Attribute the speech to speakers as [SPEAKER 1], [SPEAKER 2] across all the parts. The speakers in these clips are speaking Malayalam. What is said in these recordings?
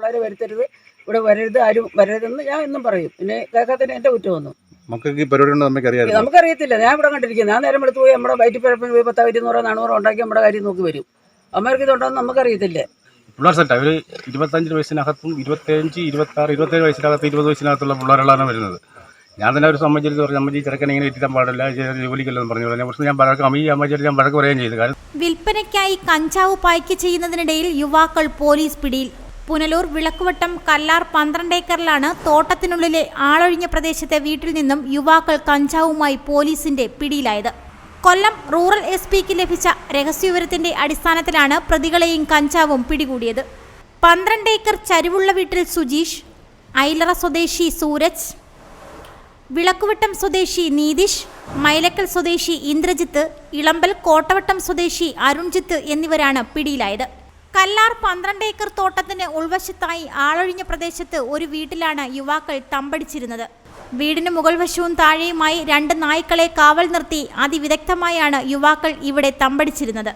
[SPEAKER 1] പിള്ളേരെ വരുത്തരുത് ഇവിടെ വരരുത് ആരും വരരുതെന്ന് ഞാൻ എന്നും പറയും. പിന്നെ കേൾക്കാത്തതിന് എന്റെ കുറ്റമൊന്നും
[SPEAKER 2] മക്കൾക്ക് ഈ പരിപാടി
[SPEAKER 1] നമുക്കറിയത്തില്ല. ഞാൻ ഇവിടെ കണ്ടിരിക്കുന്നത്. ഞാൻ നേരം എടുത്ത് പോയി നമ്മുടെ വയറ്റിൽ പഴപ്പിന് പോയി പത്താ ഇരുന്നൂറോ നാനൂറോ ഉണ്ടാക്കി നമ്മുടെ കാര്യം നോക്കി വരും. അമ്മർക്ക് ഇതുണ്ടോന്ന് നമുക്കറിയത്തില്ല.
[SPEAKER 3] പിള്ളേർ സെറ്റ് അവർ ഇരുപത്തഞ്ച് വയസ്സിനകത്തും ഇരുപത്തഞ്ച് ഇരുപത്താറ് ഇരുപത്തേഴ് വയസ്സിനകത്ത് ഇരുപത് വയസ്സിനകത്തുള്ള പിള്ളേരുകളാണ് വരുന്നത്. ഞാൻ തന്നെ ഒരു സംബന്ധിച്ച് പറഞ്ഞു അമ്മജി ചെറുക്കൻ ഇങ്ങനെ എത്തിക്കാൻ പാടില്ല ജോലിക്കല്ലെന്ന് പറഞ്ഞു. അതിനെ കുറിച്ച് ഞാൻ വഴക്ക് അമ്മ ഈ അമ്മച്ചി ഞാൻ വഴക്ക് പറയുകയും ചെയ്തു. കാരണം
[SPEAKER 4] വിൽപ്പനയ്ക്കായി കഞ്ചാവ് പായ്ക്ക് ചെയ്യുന്നതിനിടയിൽ യുവാക്കൾ പോലീസ് പിടിയിൽ പുനലൂർ വിളക്കുവട്ടം കല്ലാർ പന്ത്രണ്ട് ഏക്കറിലാണ് തോട്ടത്തിനുള്ളിലെ ആളൊഴിഞ്ഞ പ്രദേശത്തെ വീട്ടിൽ നിന്നും യുവാക്കൾ കഞ്ചാവുമായി പോലീസിന്റെ പിടിയിലായത്. കൊല്ലം റൂറൽ എസ് പിക്ക് ലഭിച്ച രഹസ്യവിവരത്തിന്റെ അടിസ്ഥാനത്തിലാണ് പ്രതികളെയും കഞ്ചാവും പിടികൂടിയത്. പന്ത്രണ്ട് ഏക്കർ ചരിവുള്ള വീട്ടിൽ സുജീഷ് ഐലറ സ്വദേശി സൂരജ് വിളക്കുവട്ടം സ്വദേശി നീതിഷ് മൈലക്കൽ സ്വദേശി ഇന്ദ്രജിത്ത് ഇളമ്പൽ കോട്ടവട്ടം സ്വദേശി അരുൺജിത്ത് എന്നിവരാണ് പിടിയിലായത്. കല്ലാർ പന്ത്രണ്ട് ഏക്കർ തോട്ടത്തിന് ഉൾവശത്തായി ആളൊഴിഞ്ഞ പ്രദേശത്ത് ഒരു വീട്ടിലാണ് യുവാക്കൾ തമ്പടിച്ചിരുന്നത്. വീടിന് മുകൾ വശവും താഴെയുമായി രണ്ട് നായ്ക്കളെ കാവൽ നിർത്തി അതിവിദഗ്ധമായാണ് യുവാക്കൾ ഇവിടെ തമ്പടിച്ചിരുന്നത്.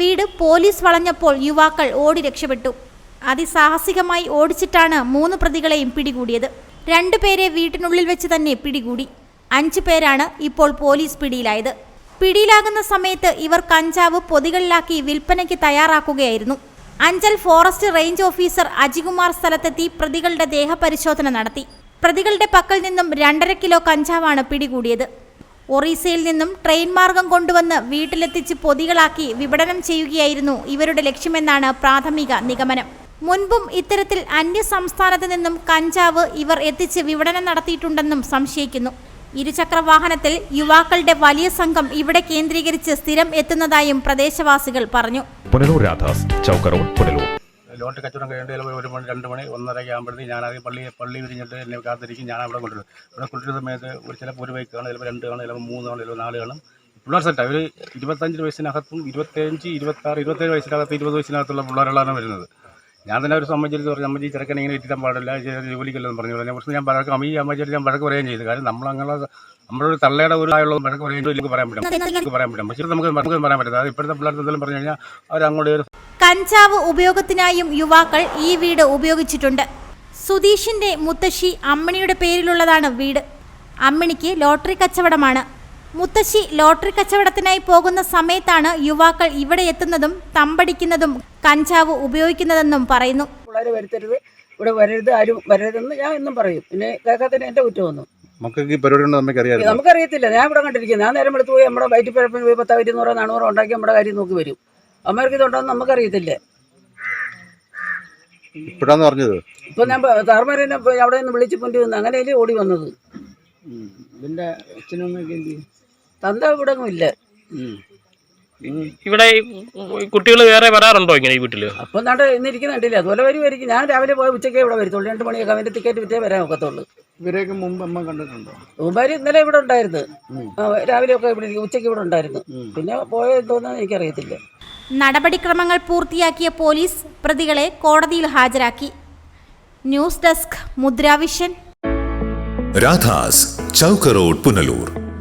[SPEAKER 4] വീട് പോലീസ് വളഞ്ഞപ്പോൾ യുവാക്കൾ ഓടി രക്ഷപ്പെട്ടു. അതിസാഹസികമായി ഓടിച്ചിട്ടാണ് മൂന്ന് പ്രതികളെയും പിടികൂടിയത്. രണ്ടുപേരെ വീട്ടിനുള്ളിൽ വെച്ച് തന്നെ പിടികൂടി. അഞ്ചു പേരാണ് ഇപ്പോൾ പോലീസ് പിടിയിലായത്. പിടിയിലാകുന്ന സമയത്ത് ഇവർ കഞ്ചാവ് പൊതികളിലാക്കി വിൽപ്പനയ്ക്ക് തയ്യാറാക്കുകയായിരുന്നു. Anchal forest range officer Ajikumar സ്ഥലത്തെത്തി പ്രതികളുടെ ദേഹപരിശോധന നടത്തി. പ്രതികളുടെ പക്കൽ നിന്നും രണ്ടര കിലോ കഞ്ചാവാണ് പിടികൂടിയത്. ഒറീസയിൽ നിന്നും ട്രെയിൻ മാർഗം കൊണ്ടുവന്ന് വീട്ടിലെത്തിച്ച് പൊതികളാക്കി വിപണനം ചെയ്യുകയായിരുന്നു ഇവരുടെ ലക്ഷ്യമെന്നാണ് പ്രാഥമിക നിഗമനം. മുൻപും ഇത്തരത്തിൽ അന്യ സംസ്ഥാനത്ത് നിന്നും കഞ്ചാവ് ഇവർ എത്തിച്ച് വിപണനം നടത്തിയിട്ടുണ്ടെന്നും സംശയിക്കുന്നു. ഇരുചക്ര വാഹനത്തിൽ യുവാക്കളുടെ വലിയ സംഘം ഇവിടെ കേന്ദ്രീകരിച്ച് സ്ഥിരം എത്തുന്നതായും പ്രദേശവാസികൾ പറഞ്ഞു.
[SPEAKER 5] പുനലൂർ രാധാസ് പുനലൂർ.
[SPEAKER 3] ലോട്ടറി കച്ചവടം കഴിയേണ്ട ചിലപ്പോൾ ഒരു മണി രണ്ട് മണി ഒന്നര ആകുമ്പോഴത്തേക്ക് ഞാൻ ആദ്യം പള്ളി പള്ളി വിരിഞ്ഞിട്ട് എന്നെ കാത്തിരിക്കും. ഞാൻ അവിടെ കൊണ്ടുവരും. ഇവിടെ കൊണ്ടുവരുന്ന സമയത്ത് ഒരു ചിലപ്പോൾ ഒരു ബൈക്ക് കാണും ചിലപ്പോൾ രണ്ട് കാണും ചിലപ്പോൾ മൂന്ന് കാണും ചിലപ്പോൾ നാല് കാണും പിള്ളേർ സെറ്റ് അവർ ഇരുപത്തഞ്ച് വയസ്സിനകത്തും ഇരുപത്തഞ്ച് ഇരുപത്താറ് ഇരുപത്തേഴ് വയസ്സിനകത്ത് ഇരുപത് വയസ്സിനകത്തുള്ള പിള്ളേരുകളാണ് വരുന്നത്. ഞാൻ തന്നെ ഒരു സംബന്ധിച്ച് പറഞ്ഞു നമ്മൾ ഈ ചെറുക്കനെ ഇങ്ങനെ ഇരിക്കാൻ പാടില്ല ചെറിയ ജോലിക്കല്ലെന്ന് പറഞ്ഞു അതിനെ പക്ഷേ ഞാൻ വഴക്ക് അമ്മ ഈ അമ്മച്ചേരി ഞാൻ വഴക്ക് പറയുകയും ചെയ്തു. കാരണം നമ്മളങ്ങനെ നമ്മളൊരു തള്ളയുടെ ഒരു ആയുള്ള വഴക്ക് പറയുകയും എനിക്ക് പറയാൻ പറ്റും. എനിക്ക് പറയാൻ പറ്റും. പക്ഷേ നമുക്ക് നമുക്ക് പറയാൻ പറ്റില്ല അത് ഇപ്പോഴത്തെ പിള്ളേർ എന്തെങ്കിലും പറഞ്ഞു കഴിഞ്ഞാൽ അവർ അങ്ങോട്ട് ഒരു
[SPEAKER 4] കഞ്ചാവ് ഉപയോഗത്തിനായും യുവാക്കൾ ഈ വീട് ഉപയോഗിച്ചിട്ടുണ്ട്. സുധീഷിന്റെ മുത്തശ്ശി അമ്മിണിയുടെ പേരിലുള്ളതാണ് വീട്. അമ്മിണിക്ക് ലോട്ടറി കച്ചവടമാണ്. മുത്തശ്ശി ലോട്ടറി കച്ചവടത്തിനായി പോകുന്ന സമയത്താണ് യുവാക്കൾ ഇവിടെ എത്തുന്നതും തമ്പടിക്കുന്നതും കഞ്ചാവ് ഉപയോഗിക്കുന്നതെന്നും പറയുന്നു.
[SPEAKER 1] പിള്ളേരെ വരുത്തരുത് ഇവിടെ വരരുത് ആരും വരരുതെന്ന് ഞാൻ എന്നും പറയും. പിന്നെ കേൾക്കാത്തതിന് എന്റെ കുറ്റമൊന്നും
[SPEAKER 2] മക്കൾക്ക് ഈ പരിപാടി ഉണ്ടെന്ന്
[SPEAKER 1] നമുക്കറിയത്തില്ല. ഞാൻ ഇവിടെ കണ്ടിരിക്കുന്നത്. ഞാൻ നേരം എടുത്ത് പോയി നമ്മുടെ വയറ്റിൽ പഴപ്പിന് പോയി പത്താ ഇരുന്നൂറോ നാനൂറോ ഉണ്ടാക്കി നമ്മുടെ കാര്യം നോക്കി വരും. അമ്മർക്ക് ഇതുണ്ടോന്ന് നമുക്കറിയത്തില്ല.
[SPEAKER 2] ഇപ്പോഴാന്ന് പറഞ്ഞത്?
[SPEAKER 1] ഇപ്പൊ ഞാൻ സാർമാരെ അവിടെ നിന്ന് വിളിച്ചു പൊന്തി വന്നു അങ്ങനെയല്ലേ ഓടി വന്നത്?
[SPEAKER 6] ഇതിന്റെ അച്ഛനും എന്ത് ചെയ്യും?
[SPEAKER 1] തന്ത ഇവിടെ ഇല്ല
[SPEAKER 7] ഇവിടെ കുട്ടികൾ വേറെ വരാറുണ്ടോ ഇങ്ങനെ ഈ വീട്ടിൽ?
[SPEAKER 1] അപ്പൊ നാട്ടെ ഇന്നിരിക്കുന്ന കണ്ടില്ല? അതുപോലെ വരുമായിരിക്കും ഞാൻ രാവിലെ പോയ ഉച്ചയ്ക്ക് ഇവിടെ വരത്തുള്ളൂ. രണ്ട് മണിയൊക്കെ അവന്റെ ടിക്കറ്റ് വിറ്റേ വരാൻ ഒക്കത്തുള്ളൂ.
[SPEAKER 6] ഇവരെയൊക്കെ മുമ്പ് അമ്മ കണ്ടിട്ടുണ്ടോ?
[SPEAKER 1] ഉമ്മാര് ഇന്നലെ ഇവിടെ ഉണ്ടായിരുന്നു. ആ, രാവിലെ ഒക്കെ ഇവിടെ ഇരിക്കും. ഉച്ചയ്ക്ക് ഇവിടെ ഉണ്ടായിരുന്നു. പിന്നെ പോയത് തോന്നുന്നത് എനിക്കറിയത്തില്ല.
[SPEAKER 4] നടപടിക്രമങ്ങൾ പൂർത്തിയാക്കിയ പോലീസ് പ്രതികളെ കോടതിയിൽ ഹാജരാക്കി. News desk Mudravision.
[SPEAKER 8] Radha's chowk road Punalur.